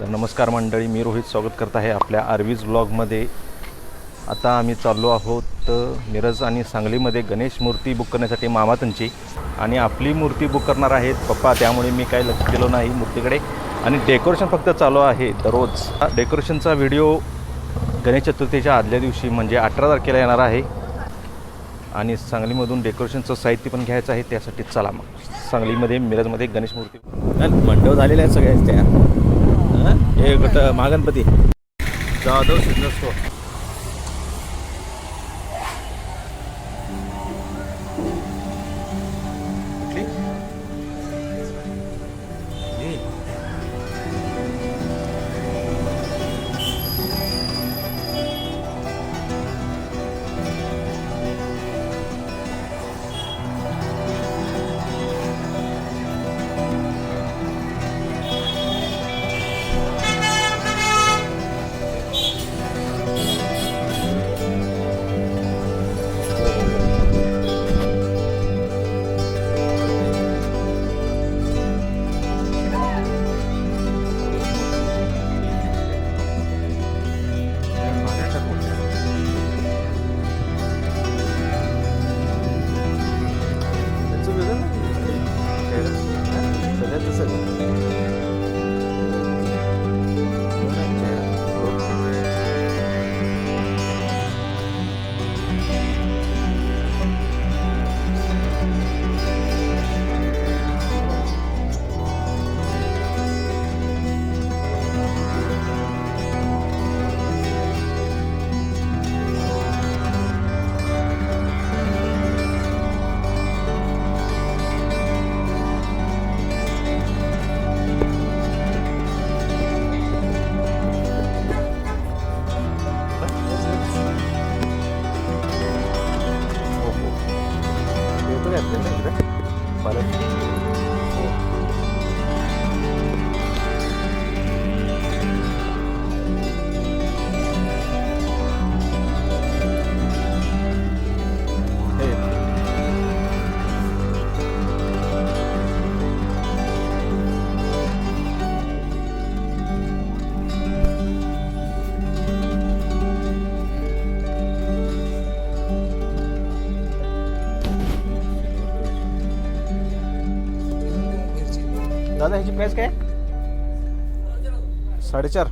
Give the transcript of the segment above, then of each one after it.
तर नमस्कार मंडळी मी रोहित स्वागत करत आहे आपल्या आर्वीज ब्लॉगमध्ये. आता आम्ही चाललो आहोत मिरज आणि सांगलीमध्ये गणेश मूर्ती बुक करण्यासाठी मामातंची आणि आपली मूर्ती बुक करणार आहेत पप्पा त्यामुळे मी काही लक्ष केलं नाही मूर्तीकडे. आणि डेकोरेशन फक्त चालू आहे दररोज. डेकोरेशनचा व्हिडिओ गणेश चतुर्थीच्या आदल्या दिवशी म्हणजे अठरा तारखेला येणार आहे. आणि सांगलीमधून डेकोरेशनचं साहित्य पण घ्यायचं आहे त्यासाठी चला मग. सांगलीमध्ये मिरजमध्ये गणेश मूर्ती. मंडप झालेले आहेत सगळ्या तयार हं? हे कुठं महागणपती जाधव सिद्धेश्वर येतो का आपल्याला दादा ह्याची प्राईस काय? साडेचार.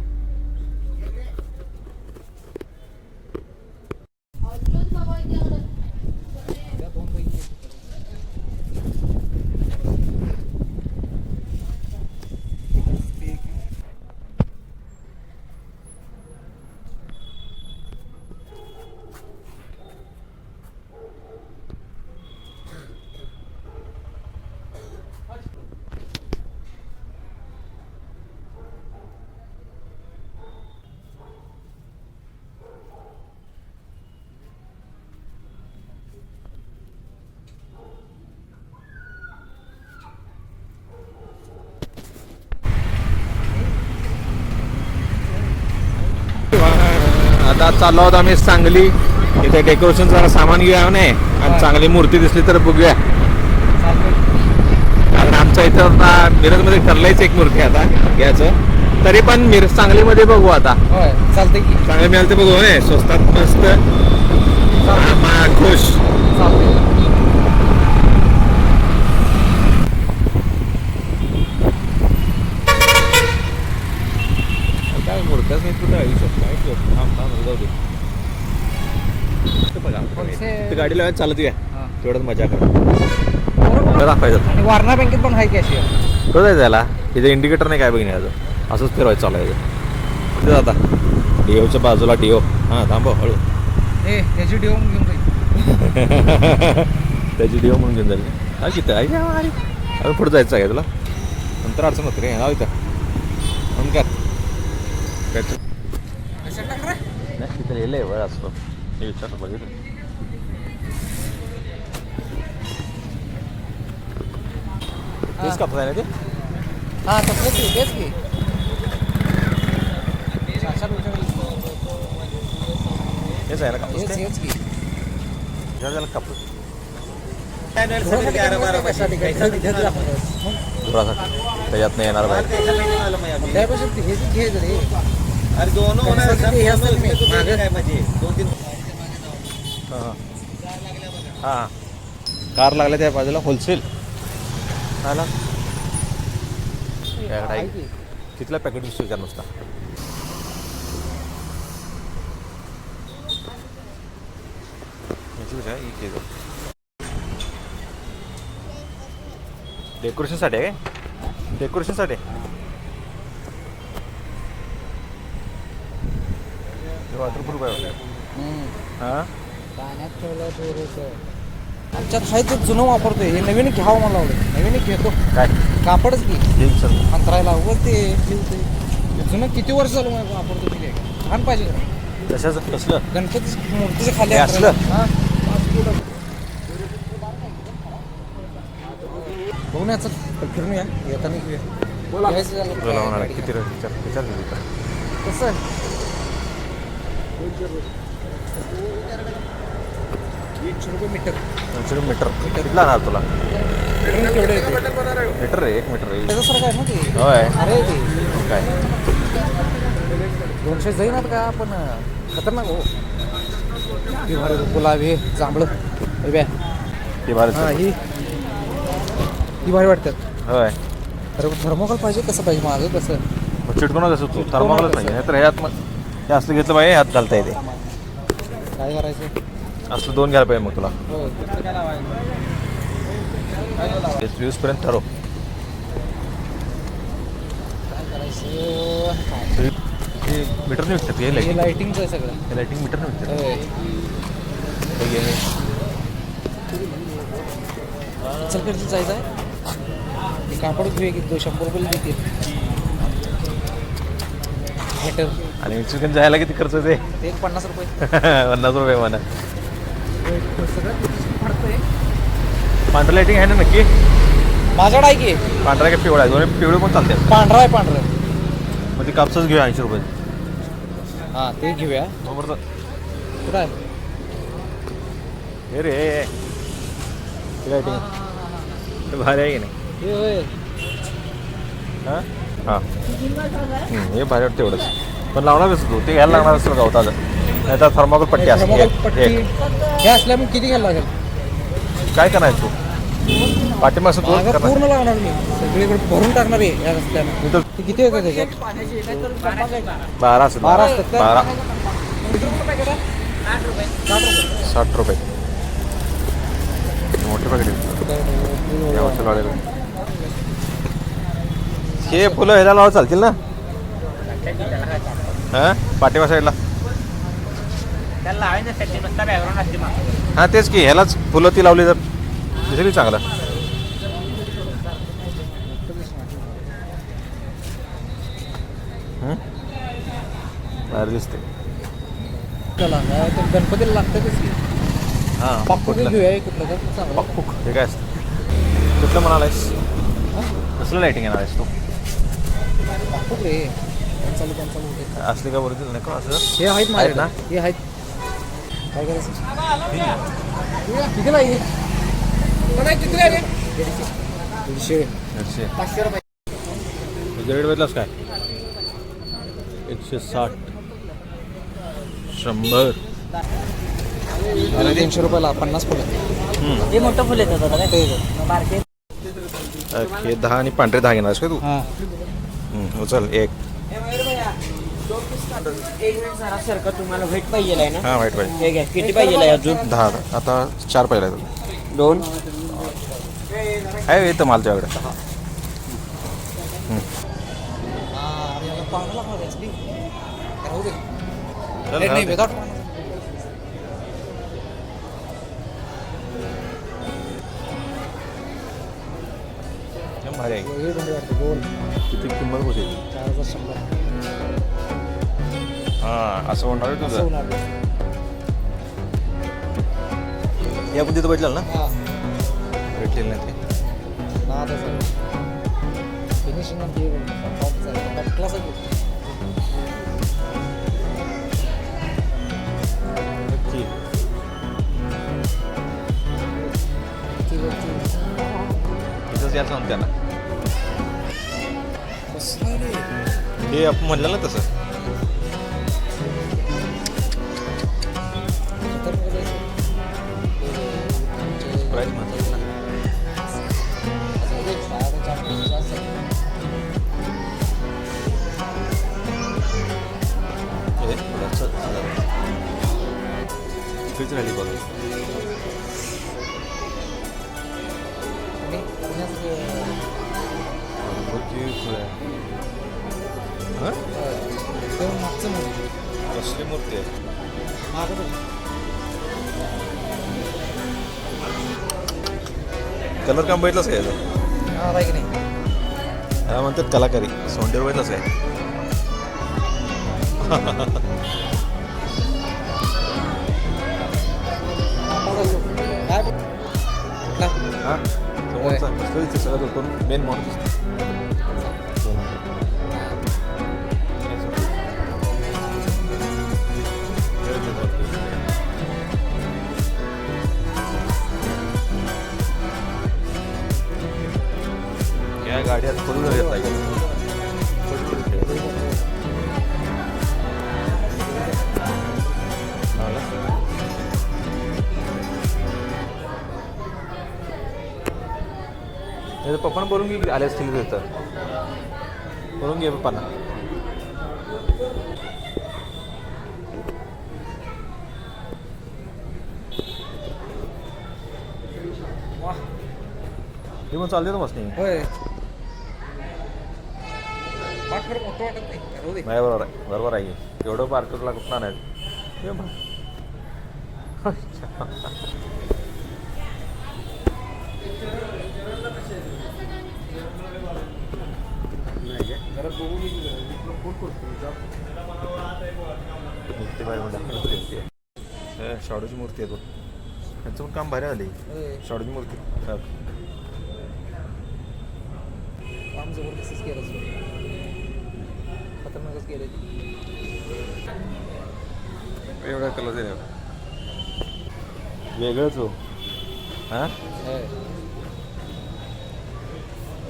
आता चाललो आहोत आम्ही सांगली. इथे डेकोरेशन जरा सामान घेऊया नाही आणि चांगली मूर्ती दिसली तर बघूया. कारण आमच्या इथं आता मिरजमध्ये ठरलंयच एक मूर्ती आता घ्यायचं. तरी पण मिरज सांगलीमध्ये बघू आता. होय चालतंय की. चांगलं मिळालं तर बघू नये स्वस्तात मस्त. खुश चालतंय काय मूर्त्याच नाही कुठं आयुष्यात काय ठेव थांब थांब जाऊ दे इथं बघा लावायला चालत या. हा. तेवढंच मजा कर. दाखवायचं वारणा बँकेत पण आहे कॅश कुठं जायचं याला इथे इंडिकेटर नाही काय बघण्याचं असंच फिरवायचं चालू आहे इथं. कुठे जाता डिओच्या बाजूला डिओ हां थांबव हळू. ए त्याची डिओ घेऊन त्याची डिओ म्हणून घेऊन जाईल. हा किती आहे. अजून पुढे जायचं आहे तुला? नंतर अडचण होते रे. जाऊ इथं. म्हणून काय नाही तिथे लिहिलंय वय असतो हे विचार बघितलं तेच कापत आहे ना ते? हा तसंच की तेच की. हेच आहे ना कापूस हेच ते? हेच की. झाला कापूस. नसते कशासाठी काय? धुरासाठी आपण- धुरासाठी त्याच्यातनं येणार बाहेर. त्यापेक्षा ते हे घे रे. अरे दोन होणार कशासाठी आहे, हे असतं की नाही? मागं काय म्हणजे दोन तीन. हां. कार लागल्या त्या बाजूला होलसेल. की. कितला पॅकेट दिसतो का नुसता. डेकोरेशनसाठी आहे? काय? डेकोरेशनसाठी वॉटरप्रूफ आहे. हां? पाण्यात ठेवलं. आमच्यात आहे ते जुनं वापरतोय. हे नवीन घ्यावं मला आवडत. नवीन घेतो. काय? कापडच घे. सर. अंतरायला उगाच ते ठेवते जुनं किती वर्ष झालं मला वापरतो ते काय छान पाहिजे का? कशाचं कसलं? गणपती मूर्तीच्या खाली हे असलं? अंतरायला. हा. बघून याचं फिरून या येताना घेऊया. यायचं झालं. तुला होणार गाडी. किती विचार विचार का? कसं आहे? दीडशे रुपये मीटर. दोनशे मीटर. कितला ना तुला? येते मीटर रे एक मीटर रे. त्याच्यासारखं आहे ना ते. होय. अरे ते. काय? दोनशे जाईनात का पण खतरनाक हो. ती भारी गुलाबी जांभळं. हे ते भारत हा ही ही भारी वाटतात. होय. अरे थर्मोकॉल पाहिजे कसं पाहिजे माझं कसं? मग चिटकून कसं तू थर्माकोलच पाहिजे. नाहीतर ह्यात मग हे असलं घेतलं पाहिजे ह्यात घालता येते. काय करायचं? असलं दोन घ्यायला पाहिजे मग तुला. हो वीसपर्यंत ठरव. काय करायचं? हे मीटरने विकतात हे लाईटिंग लाइटिंगचं आहे सगळं. हे लाईटिंग मीटरने विकतात होय. हे घे, हे. इचलकरंजीत जायचं आहे ते कापड घेऊया की तो शंभर रुपये देतील. मीटर आणि जायला किती खर्च ते ते एक पन्नास रुपये. पन्नास रुपये म्हणा. पांढरं लाईटिंग आहे ना नक्की? माझ्याकडे आहे की? पांढरा का पिवळा आहे? दोन्ही पिवळे पण चालतात पांढरा आहे पांढरं. मग ते कापसच घेऊया ऐंशी रुपये. हां ते घेऊया. बरोबर कुठं आहे? हे रे. लाईटिंग भारी आहे की नाही? हे होय. हां? हां. हे भारी वाटतं एवढंच. पण लावणार कसं तू? ते घ्यायला लागणार असतं गवताचं. नाही तर थर्माकोल पट्टी. असते एक. हे असल्या मग किती घ्यायला लागेल? काय करायचं तू? पाठिंबा असं तू मागं करणार. पूर्ण लागणार मी. सगळीकडे भरून टाकणार आहे या रस्त्यानं. ते किती येतं त्याच्यात? बारा असं बारा असतात का? बारा? साठ रुपये. मोठे पॅकेट या हे फुलं ह्याला लावा चालतील ना? हां? पाठीमा साईडला. हां तेच की ह्यालाच फुलं ती लावली तर दिसेल चांगलं. हं? भारी दिसते. त्याला काय ते गणपतीला लागतातच की. हां कुठलं? घेऊया एक कुठलं तर चांगलं. हे काय असतं? कुठलं म्हणालायस? कसलं लाईटिंग येणार आहेस तू रे. चालू असली का बरं नाही का असं. हे आहेत ना? हे आहेत. काय करायचं? किती लागेल किती लागेल दीडशे एकशे पाचशे रुपये रेट बदलास काय? एकशे साठ. शंभर. तीनशे रुपयाला पन्नास फुलं. हे मोठं फुल येतं दादा ते बारके. हे दहा आणि पांढरे दहा घेणार का तू? चल एक. एक मिनिट तुम्हाला व्हाईट पाहिजे आहे ना? हां वाईट पाहिजे. हे घ्या किती पाहिजे आहे अजून? दहा आता चार पाहिजे आहेत. दोन. आहे येतं माल तुझ्याकडे चल, राहू दे. एकदम भारी आहे. किती किंमत होती? हां असं होणार आहे तुझं. आपण तिथं भेटलं ना? हां. भेटलेलं नाही ते. फिनिशिंग क्लास नक्की. तिथंच यायला सांग त्यांना. हे आपण म्हणलं ना तसं. राहिली हां? म्हणजे कसली मूर्ती आहे. कलर काम बघितलंच काय म्हणतात कलाकारी. सोंडेर बघितलंच काय कुठला? हां समोरचा कसलं दिसते सगळं करून मेन माणूस या गाड्यात फोर व्हीलर येत आहे पप्पानं बोलून घे आले असतील तिथं बोलून घे पप्पांना. हे चालते ना मस्त. नाही. नाही. नाही बरोबर आहे. बरोबर आहे. एवढं पार्करला कुठं नाही बाहेर म्हणलं शाडूची मूर्ती आहे बघ. त्यांचं पण काम भारी आली. शाडूची मूर्ती. काम जबरदस्तच केलं खतरनाकच केलं एवढा कलर वेगळंच हो. हां.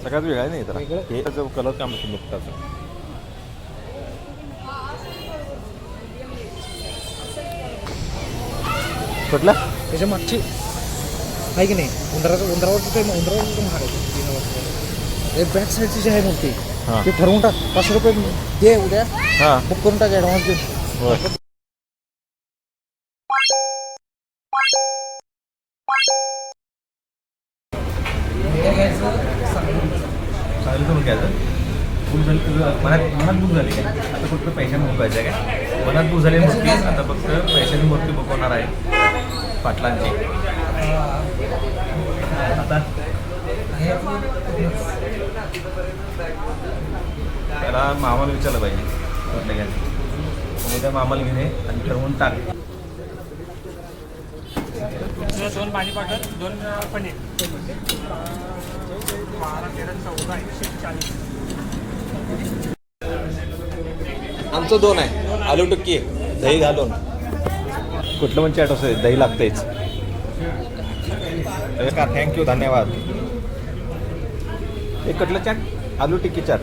सगळ्यात वेगळा नाही तर वेगळं? हे त्याचं कलर काम मुक्ताचं कुठला? त्याच्या मागची आहे की नाही? उंदराचं उंदरावरचं ते उंदरावरचं ते महाग आहे. तीन वर्ष हे बॅक साईडची जी आहे मूर्ती हां. ते ठरवून टाक. पाचशे रुपये दे उद्या. हां. बुक करून टाक ॲडव्हान्स देऊन. होय. चालेल तर घ्यायचं. बुक झाली मनात मनात बुक झाली काय? आता फक्त पैशाने बुक आहे काय? मनात बुक झाली मूर्ती आता फक्त पैशाने मूर्ती बघवणार आहे पाटलांची. आता? त्याला मामाला विचारलं पाहिजे. कुठल्या घ्यायचं मग त्या मामाला घेणे आणि ठरवून टाक. दोन भाजी पाठवत दोन पनीर. बारा तेरा चौदा एकशे चाळीस आमचं दोन आहे. आलू टिक्की दही घालून. कुठलं पण चॅट असं दही लागतेच. का थँक्यू धन्यवाद. एक कुठलं चॅट? आलू टिक्की चाट.